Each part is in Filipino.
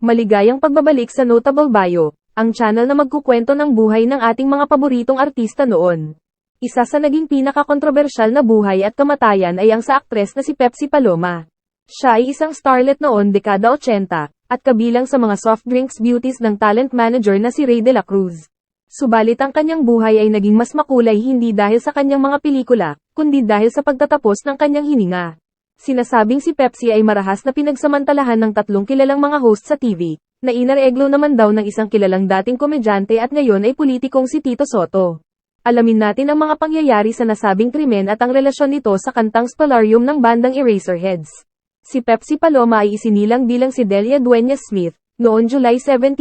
Maligayang pagbabalik sa Notable Bio, ang channel na magkukwento ng buhay ng ating mga paboritong artista noon. Isa sa naging pinakakontrobersyal na buhay at kamatayan ay ang sa aktres na si Pepsi Paloma. Siya ay isang starlet noon dekada 80, at kabilang sa mga soft drinks beauties ng talent manager na si Ray de la Cruz. Subalit ang kanyang buhay ay naging mas makulay hindi dahil sa kanyang mga pelikula, kundi dahil sa pagtatapos ng kanyang hininga. Sinasabing si Pepsi ay marahas na pinagsamantalahan ng tatlong kilalang mga host sa TV, na inareglo naman daw ng isang kilalang dating komedyante at ngayon ay politikong si Tito Soto. Alamin natin ang mga pangyayari sa nasabing krimen at ang relasyon nito sa kantang Spolarium ng bandang Eraserheads. Si Pepsi Paloma ay isinilang bilang si Delia Dueñas Smith, noon July 17,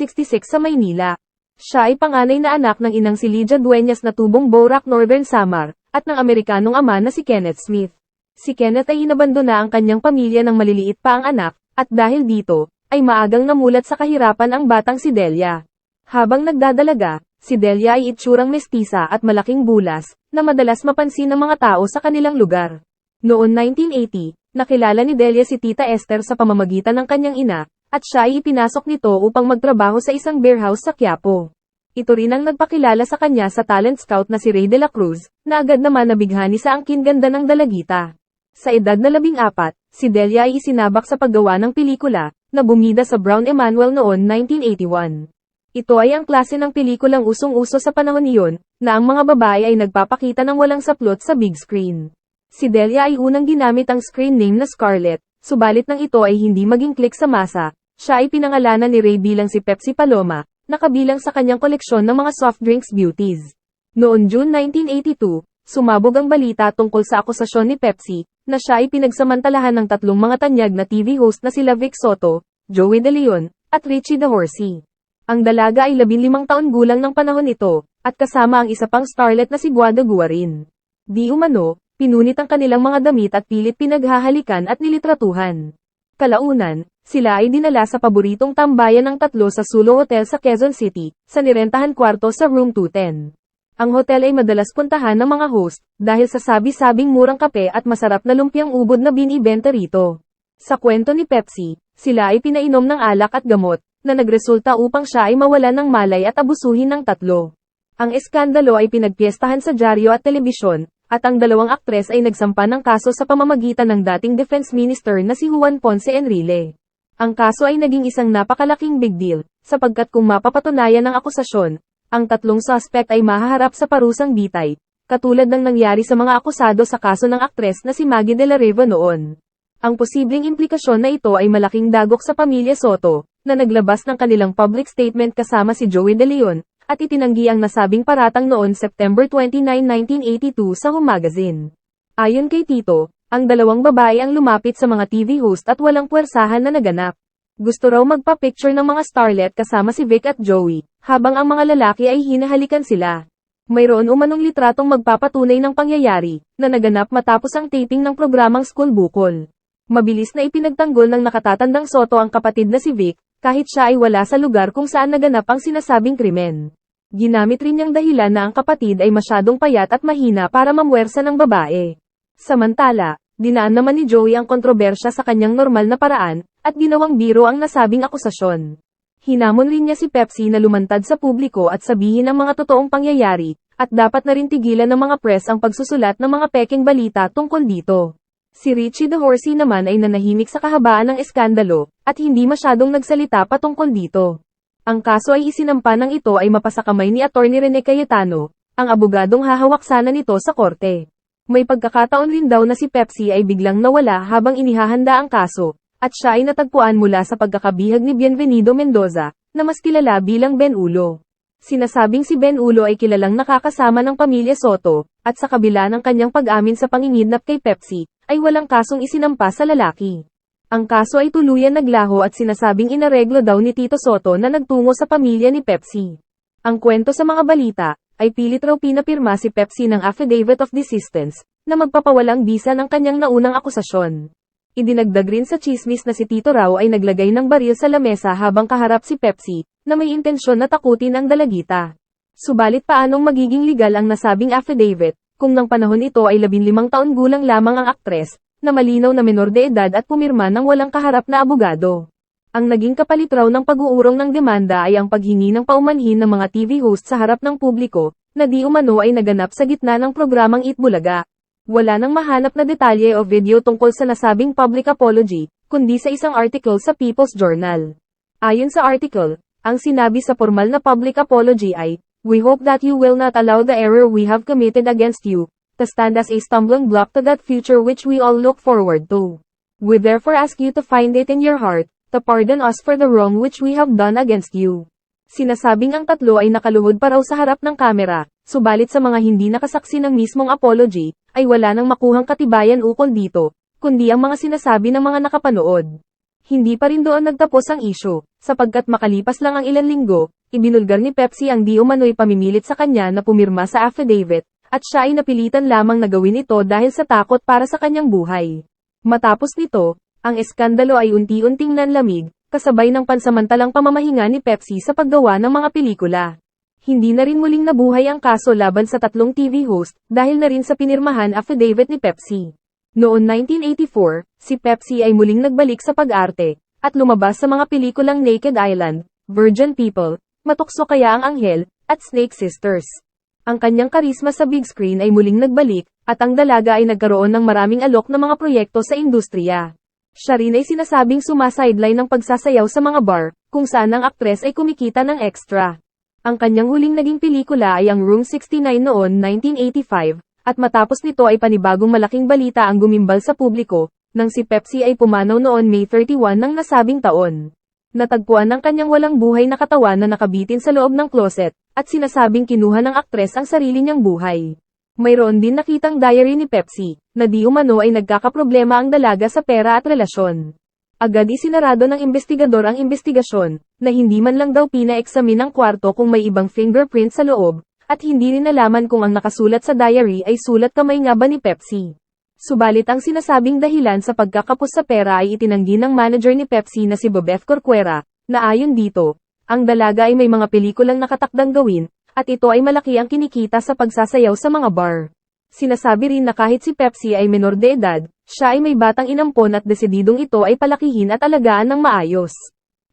1966 sa Maynila. Siya ay panganay na anak ng inang si Lydia Dueñas na tubong Borac Northern Samar, at ng Amerikanong ama na si Kenneth Smith. Si Kenneth ay inabandona ang kanyang pamilya ng maliliit pa ang anak, at dahil dito, ay maagang namulat sa kahirapan ang batang si Delia. Habang nagdadalaga, si Delia ay itsurang mestisa at malaking bulas, na madalas mapansin ng mga tao sa kanilang lugar. Noon 1980, nakilala ni Delia si Tita Esther sa pamamagitan ng kanyang ina, at siya ay ipinasok nito upang magtrabaho sa isang beer house sa Quiapo. Ito rin ang nagpakilala sa kanya sa talent scout na si Ray de la Cruz, na agad naman nabighani sa angkin ganda ng dalagita. Sa edad na labing apat, si Delia ay isinabak sa paggawa ng pelikula, na bumida sa Brown Emanuel noon 1981. Ito ay ang klase ng pelikulang usong-uso sa panahon iyon, na ang mga babae ay nagpapakita ng walang saplot sa big screen. Si Delia ay unang ginamit ang screen name na Scarlett, subalit nang ito ay hindi maging click sa masa, siya ay pinangalanan ni Ray bilang si Pepsi Paloma, nakabilang sa kanyang koleksyon ng mga soft drinks beauties. Noon June 1982, sumabog ang balita tungkol sa akusasyon ni Pepsi, na siya ay pinagsamantalahan ng tatlong mga tanyag na TV host na sila Vic Soto, Joey De Leon, at Richie De Horsey. Ang dalaga ay 15 taon gulang ng panahon ito, at kasama ang isa pang starlet na si Guada Guarin. Di umano, pinunit ang kanilang mga damit at pilit pinaghahalikan at nilitratuhan. Kalaunan, sila ay dinala sa paboritong tambayan ng tatlo sa Sulo Hotel sa Quezon City, sa nirentahan kwarto sa room 210. Ang hotel ay madalas puntahan ng mga host, dahil sa sabi-sabing murang kape at masarap na lumpiang ubod na binibenta rito. Sa kwento ni Pepsi, sila ay pinainom ng alak at gamot, na nagresulta upang siya ay mawalan ng malay at abusuhin ng tatlo. Ang eskandalo ay pinagpiestahan sa dyaryo at telebisyon, at ang dalawang aktres ay nagsampa ng kaso sa pamamagitan ng dating defense minister na si Juan Ponce Enrile. Ang kaso ay naging isang napakalaking big deal, sapagkat kung mapapatunayan ng akusasyon, ang tatlong suspect ay mahaharap sa parusang bitay, katulad ng nangyari sa mga akusado sa kaso ng aktres na si Maggie de la Riva noon. Ang posibleng implikasyon na ito ay malaking dagok sa pamilya Soto, na naglabas ng kanilang public statement kasama si Joey De Leon, at itinanggi ang nasabing paratang noon September 29, 1982 sa Home Magazine. Ayon kay Tito, ang dalawang babae ang lumapit sa mga TV host at walang puwersahan na naganap. Gusto raw magpa-picture ng mga starlet kasama si Vic at Joey, habang ang mga lalaki ay hinahalikan sila. Mayroon umanong litratong magpapatunay ng pangyayari, na naganap matapos ang taping ng programang School Bukol. Mabilis na ipinagtanggol ng nakatatandang Soto ang kapatid na si Vic, kahit siya ay wala sa lugar kung saan naganap ang sinasabing krimen. Ginamit rin niyang dahilan na ang kapatid ay masyadong payat at mahina para mamwersa ng babae. Samantala, dinaan naman ni Joey ang kontrobersya sa kanyang normal na paraan, at ginawang biro ang nasabing akusasyon. Hinamon rin niya si Pepsi na lumantad sa publiko at sabihin ang mga totoong pangyayari, at dapat na rin tigilan ng mga press ang pagsusulat ng mga peking balita tungkol dito. Si Richie de Horsey naman ay nanahimik sa kahabaan ng eskandalo, at hindi masyadong nagsalita patungkol dito. Ang kaso ay isinampa ng ito ay mapasakamay ni Attorney Rene Cayetano, ang abogadong hahawak sana nito sa korte. May pagkakataon rin daw na si Pepsi ay biglang nawala habang inihahanda ang kaso, at siya ay natagpuan mula sa pagkakabihag ni Bienvenido Mendoza, na mas kilala bilang Ben Ulo. Sinasabing si Ben Ulo ay kilalang nakakasama ng pamilya Soto, at sa kabila ng kanyang pag-amin sa panginidnap kay Pepsi, ay walang kasong isinampa sa lalaki. Ang kaso ay tuluyan naglaho at sinasabing inareglo daw ni Tito Soto na nagtungo sa pamilya ni Pepsi. Ang kwento sa mga balita, ay pilit raw pinapirma si Pepsi ng Affidavit of Desistance, na magpapawalang bisa ng kanyang naunang akusasyon. Idinagdag rin sa chismis na si Tito raw ay naglagay ng baril sa lamesa habang kaharap si Pepsi, na may intensyon na takutin ang dalagita. Subalit paanong magiging legal ang nasabing affidavit, kung nang panahon ito ay 15 taon gulang lamang ang aktres, na malinaw na menor de edad at pumirma ng walang kaharap na abogado. Ang naging kapalit raw ng pag-uurong ng demanda ay ang paghingi ng paumanhin ng mga TV host sa harap ng publiko, na di umano ay naganap sa gitna ng programang Itbulaga. Wala nang mahanap na detalye o video tungkol sa nasabing public apology, kundi sa isang article sa People's Journal. Ayon sa article, ang sinabi sa formal na public apology ay, We hope that you will not allow the error we have committed against you, to stand as a stumbling block to that future which we all look forward to. We therefore ask you to find it in your heart, to pardon us for the wrong which we have done against you. Sinasabing ang tatlo ay nakaluhod pa raw sa harap ng kamera, subalit sa mga hindi nakasaksi ng mismong apology, ay wala nang makuhang katibayan ukol dito, kundi ang mga sinasabi ng mga nakapanood. Hindi pa rin doon nagtapos ang issue, sapagkat makalipas lang ang ilang linggo, ibinulgar ni Pepsi ang di umano'y pamimilit sa kanya na pumirma sa affidavit, at siya ay napilitan lamang na gawin ito dahil sa takot para sa kanyang buhay. Matapos nito, ang eskandalo ay unti-unting nanlamig, kasabay ng pansamantalang pamamahinga ni Pepsi sa paggawa ng mga pelikula. Hindi na rin muling nabuhay ang kaso laban sa tatlong TV host, dahil na rin sa pinirmahan affidavit ni Pepsi. Noon 1984, si Pepsi ay muling nagbalik sa pag-arte, at lumabas sa mga pelikulang Naked Island, Virgin People, Matukso Kaya ang Anghel, at Snake Sisters. Ang kanyang karisma sa big screen ay muling nagbalik, at ang dalaga ay nagkaroon ng maraming alok na mga proyekto sa industriya. Siya rin ay sinasabing sumasideline ng pagsasayaw sa mga bar, kung saan ang aktres ay kumikita ng extra. Ang kanyang huling naging pelikula ay ang Room 69 noon 1985, at matapos nito ay panibagong malaking balita ang gumimbal sa publiko, nang si Pepsi ay pumanaw noon May 31 ng nasabing taon. Natagpuan ng kanyang walang buhay na katawan na nakabitin sa loob ng closet, at sinasabing kinuha ng aktres ang sarili niyang buhay. Mayroon din nakitang diary ni Pepsi, na di umano ay nagkakaproblema ang dalaga sa pera at relasyon. Agad isinarado ng investigador ang investigasyon, na hindi man lang daw pina-examine ang kwarto kung may ibang fingerprint sa loob, at hindi rin nalaman kung ang nakasulat sa diary ay sulat kamay nga ba ni Pepsi. Subalit ang sinasabing dahilan sa pagkakapos sa pera ay itinanggi ng manager ni Pepsi na si Bob F. Corcuera, na ayon dito, ang dalaga ay may mga pelikulang nakatakdang gawin, at ito ay malaki ang kinikita sa pagsasayaw sa mga bar. Sinasabi rin na kahit si Pepsi ay menor de edad, siya ay may batang inampon at desididong ito ay palakihin at alagaan ng maayos.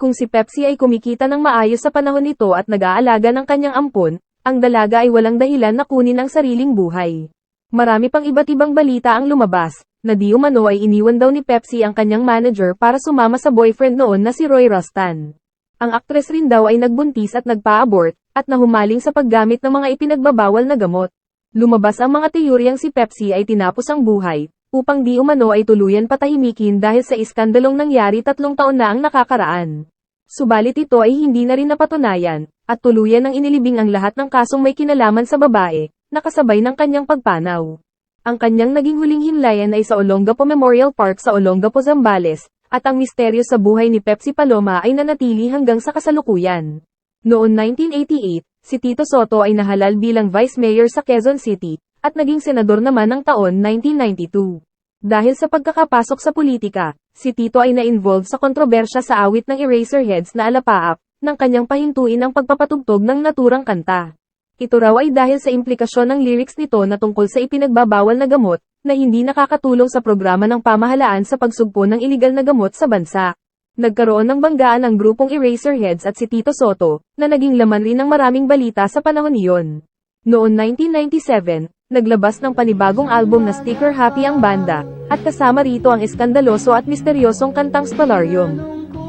Kung si Pepsi ay kumikita ng maayos sa panahon nito at nag-aalaga ng kanyang ampon, ang dalaga ay walang dahilan na kunin ang sariling buhay. Marami pang iba't ibang balita ang lumabas, na di umano ay iniwan daw ni Pepsi ang kanyang manager para sumama sa boyfriend noon na si Roy Rostan. Ang aktres rin daw ay nagbuntis at nagpa-abort, at nahumaling sa paggamit ng mga ipinagbabawal na gamot. Lumabas ang mga teoryang si Pepsi ay tinapos ang buhay, upang di umano ay tuluyan patahimikin dahil sa iskandalong nangyari tatlong taon na ang nakakaraan. Subalit ito ay hindi na rin napatunayan, at tuluyan ang inilibing ang lahat ng kasong may kinalaman sa babae, nakasabay ng kanyang pagpanaw. Ang kanyang naging huling himlayan ay sa Olongapo Memorial Park sa Olongapo, Zambales, at ang misteryo sa buhay ni Pepsi Paloma ay nanatili hanggang sa kasalukuyan. Noon 1988, si Tito Soto ay nahalal bilang Vice Mayor sa Quezon City, at naging senador naman ng taon 1992. Dahil sa pagkakapasok sa politika, si Tito ay na-involve sa kontrobersya sa awit ng Eraserheads na alapaap, ng kanyang pahintuin ang pagpapatugtog ng naturang kanta. Ito raw ay dahil sa implikasyon ng lyrics nito na tungkol sa ipinagbabawal na gamot, na hindi nakakatulong sa programa ng pamahalaan sa pagsugpo ng iligal na gamot sa bansa. Nagkaroon ng banggaan ang grupong Eraserheads at si Tito Soto, na naging laman rin ng maraming balita sa panahon iyon. Noon 1997, naglabas ng panibagong album na Sticker Happy ang banda, at kasama rito ang iskandaloso at misteryosong kantang Spalarium.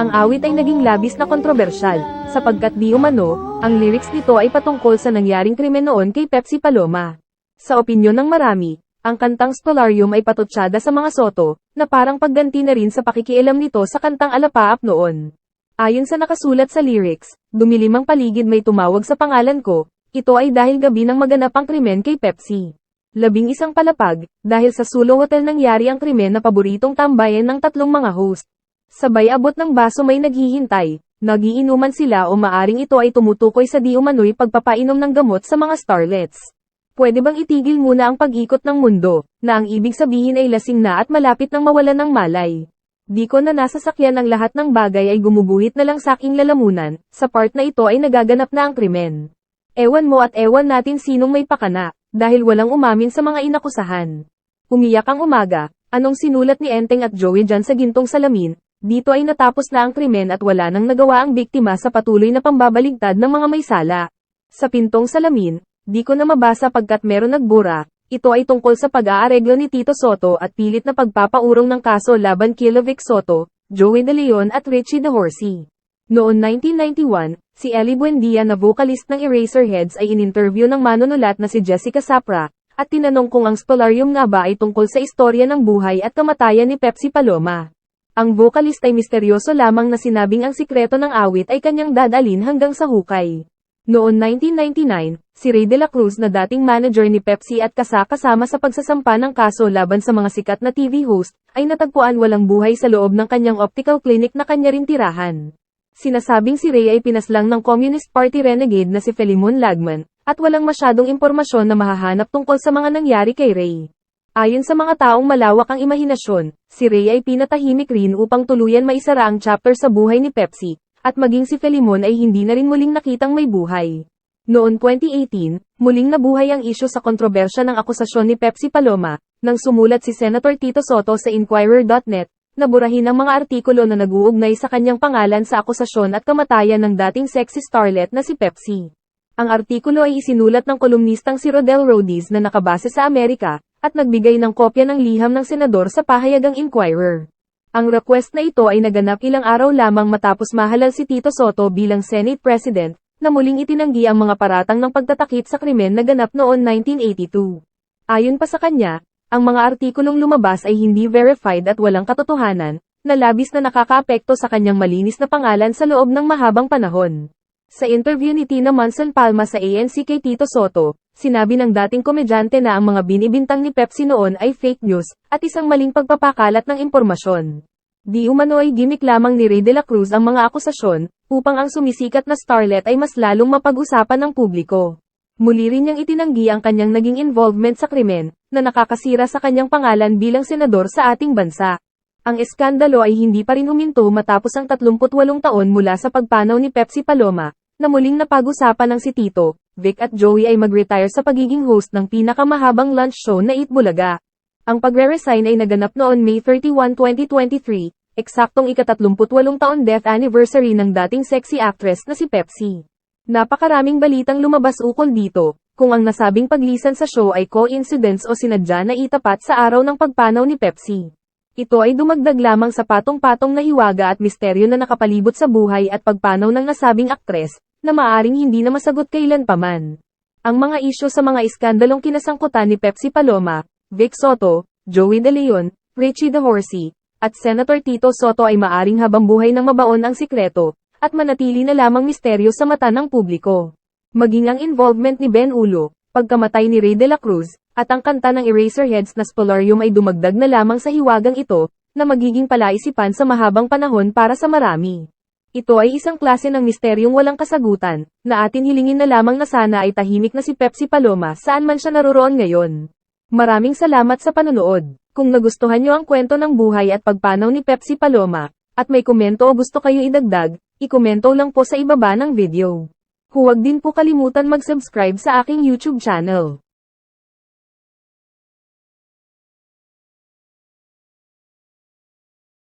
Ang awit ay naging labis na kontrobersyal, sapagkat di umano, ang lyrics nito ay patungkol sa nangyaring krimen noon kay Pepsi Paloma. Sa opinyon ng marami, ang kantang Spolarium ay patutsyada sa mga soto, na parang pagganti na rin sa pakikialam nito sa kantang Alapaap noon. Ayon sa nakasulat sa lyrics, dumilimang paligid may tumawag sa pangalan ko, ito ay dahil gabi ng maganap ang krimen kay Pepsi. Labing isang palapag, dahil sa Sulo Hotel nangyari ang krimen na paboritong tambayan ng tatlong mga host. Sabay abot ng baso may naghihintay, nagiinuman sila o maaring ito ay tumutukoy sa di umano'y pagpapainom ng gamot sa mga starlets. Pwede bang itigil muna ang pag-ikot ng mundo, na ang ibig sabihin ay lasing na at malapit ng mawalan ng malay? Di ko na nasasakyan ang lahat ng bagay ay gumubuhit na lang sa aking lalamunan, sa part na ito ay nagaganap na ang krimen. Ewan mo at ewan natin sinong may pakana, dahil walang umamin sa mga inakusahan. Umiyak ang umaga, anong sinulat ni Enteng at Joey dyan sa gintong salamin, Dito ay natapos na ang krimen at wala nang nagawa ang biktima sa patuloy na pambabaligtad ng mga may sala. Sa pintong salamin, di ko na mabasa pagkat meron nagbura, ito ay tungkol sa pag-aareglo ni Tito Soto at pilit na pagpapaurong ng kaso laban kila Vic Soto, Joey De Leon at Richie De Horsey. Noon 1991, si Ellie Buendia na vocalist ng Eraserheads ay ininterview ng manunulat na si Jessica Sapra, at tinanong kung ang Spolarium nga ba ay tungkol sa istorya ng buhay at kamatayan ni Pepsi Paloma. Ang vocalist ay misteryoso lamang na sinabing ang sikreto ng awit ay kanyang dadalin hanggang sa hukay. Noon 1999, si Ray De La Cruz na dating manager ni Pepsi at kasakasama sa pagsasampa ng kaso laban sa mga sikat na TV host, ay natagpuan walang buhay sa loob ng kanyang optical clinic na kanya rin tirahan. Sinasabing si Ray ay pinaslang ng Communist Party renegade na si Felimon Lagman, at walang masyadong impormasyon na mahahanap tungkol sa mga nangyari kay Ray. Ayon sa mga taong malawak ang imahinasyon, si Ray ay pinatahimik rin upang tuluyan maisara ang chapter sa buhay ni Pepsi, at maging si Felimon ay hindi na rin muling nakitang may buhay. Noon 2018, muling nabuhay ang isyu sa kontrobersya ng akusasyon ni Pepsi Paloma, nang sumulat si Senator Tito Soto sa Inquirer.net, naburahin ang mga artikulo na nag-uugnay sa kanyang pangalan sa akusasyon at kamatayan ng dating sexy starlet na si Pepsi. Ang artikulo ay isinulat ng kolumnistang si Rodel Rhodes na nakabase sa Amerika, at nagbigay ng kopya ng liham ng senador sa pahayagang Inquirer. Ang request na ito ay naganap ilang araw lamang matapos mahalal si Tito Soto bilang Senate President, na muling itinanggi ang mga paratang ng pagtatakip sa krimen na ganap noon 1982. Ayon pa sa kanya, ang mga artikulong lumabas ay hindi verified at walang katotohanan, na labis na nakakaapekto sa kanyang malinis na pangalan sa loob ng mahabang panahon. Sa interview ni Tina Monson Palma sa ANC kay Tito Soto, sinabi ng dating komedyante na ang mga binibintang ni Pepsi noon ay fake news, at isang maling pagpapakalat ng impormasyon. Di umano ay gimmick lamang ni Ray De La Cruz ang mga akusasyon, upang ang sumisikat na starlet ay mas lalong mapag-usapan ng publiko. Muli rin niyang itinanggi ang kanyang naging involvement sa krimen, na nakakasira sa kanyang pangalan bilang senador sa ating bansa. Ang eskandalo ay hindi pa rin huminto matapos ang 38 taon mula sa pagpanaw ni Pepsi Paloma, na muling napag-usapan ng si Tito, Vic at Joey ay mag-retire sa pagiging host ng pinakamahabang lunch show na Eat Bulaga. Ang pagre-resign ay naganap noon May 31, 2023, eksaktong ika-38 taon death anniversary ng dating sexy actress na si Pepsi. Napakaraming balitang lumabas ukol dito, kung ang nasabing paglisan sa show ay coincidence o sinadya na itapat sa araw ng pagpanaw ni Pepsi. Ito ay dumagdag lamang sa patong-patong na hiwaga at misteryo na nakapalibot sa buhay at pagpanaw ng nasabing aktres, na maaring hindi na masagot kailan paman. Ang mga isyo sa mga iskandalong kinasangkutan ni Pepsi Paloma, Vic Soto, Joey De Leon, Richie De Horsey, at Senator Tito Soto ay maaring habang buhay ng mabaon ang sikreto, at manatili na lamang misteryo sa mata ng publiko. Maging ang involvement ni Ben Ulo, pagkamatay ni Ray De La Cruz, at ang kanta ng Eraserheads na Spolarium ay dumagdag na lamang sa hiwagang ito, na magiging palaisipan sa mahabang panahon para sa marami. Ito ay isang klase ng misteryong walang kasagutan, na atin hilingin na lamang na sana ay tahimik na si Pepsi Paloma saan man siya naroroon ngayon. Maraming salamat sa panonood. Kung nagustuhan nyo ang kwento ng buhay at pagpanaw ni Pepsi Paloma, at may komento o gusto kayo idagdag, ikomento lang po sa ibaba ng video. Huwag din po kalimutan mag-subscribe sa aking YouTube channel.